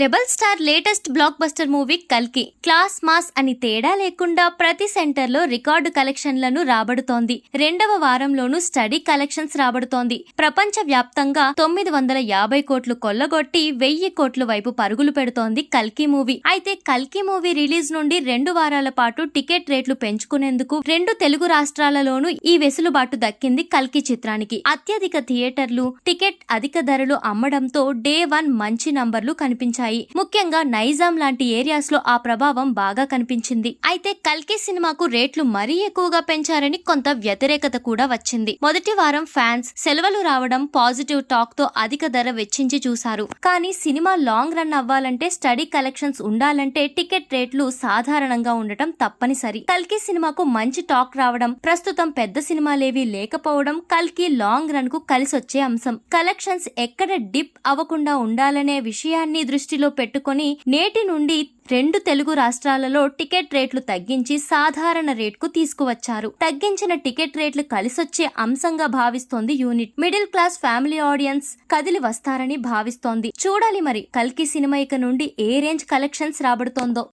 Rebel star latest blockbuster movie కల్కి. Class mass అని తేడా లేకుండా ప్రతి సెంటర్లో రికార్డు కలెక్షన్లను రాబడుతోంది. రెండవ వారంలోనూ స్టడీ కలెక్షన్స్ రాబడుతోంది. ప్రపంచ వ్యాప్తంగా తొమ్మిది వందల యాభై కోట్లు కొల్లగొట్టి వెయ్యి కోట్ల వైపు పరుగులు పెడుతోంది కల్కి మూవీ. అయితే కల్కి మూవీ రిలీజ్ నుండి రెండు వారాల పాటు టికెట్ రేట్లు పెంచుకునేందుకు రెండు తెలుగు రాష్ట్రాలలోనూ ఈ వెసులుబాటు దక్కింది కల్కి చిత్రానికి. అత్యధిక థియేటర్లు టికెట్ అధిక ధరలు అమ్మడంతో డే వన్ మంచి నంబర్లు కనిపించాయి. ముఖ్యంగా నైజాం లాంటి ఏరియాస్లో ఆ ప్రభావం బాగా కనిపించింది. అయితే కల్కి సినిమాకు రేట్లు మరీ ఎక్కువగా పెంచారని కొంత వ్యతిరేకత కూడా వచ్చింది. మొదటి వారం ఫ్యాన్స్ సెలవులు రావడం పాజిటివ్ టాక్తో అధిక ధర వెచ్చించి చూశారు. కానీ సినిమా లాంగ్ రన్ అవ్వాలంటే స్టడీ కలెక్షన్స్ ఉండాలంటే టికెట్ రేట్లు సాధారణంగా ఉండటం తప్పనిసరి. కల్కి సినిమాకు మంచి టాక్ రావడం ప్రస్తుతం పెద్ద సినిమాలేవి లేకపోవడం కల్కి లాంగ్ రన్కు కలిసొచ్చే అంశం. కలెక్షన్స్ ఎక్కడ డిప్ అవ్వకుండా ఉండాలనే విషయాన్ని దృష్టి దృష్టిలో పెట్టుకొని నేటి నుండి రెండు తెలుగు రాష్ట్రాలలో టికెట్ రేట్లు తగ్గించి సాధారణ రేట్కు తీసుకువచ్చారు. తగ్గించిన టికెట్ రేట్లు కలిసొచ్చే అంశంగా భావిస్తోంది unit. Middle class family audience కదిలి వస్తారని భావిస్తోంది. చూడాలి మరి కల్కి సినిమా ఇక నుండి ఏ రేంజ్ కలెక్షన్స్ రాబడుతోందో.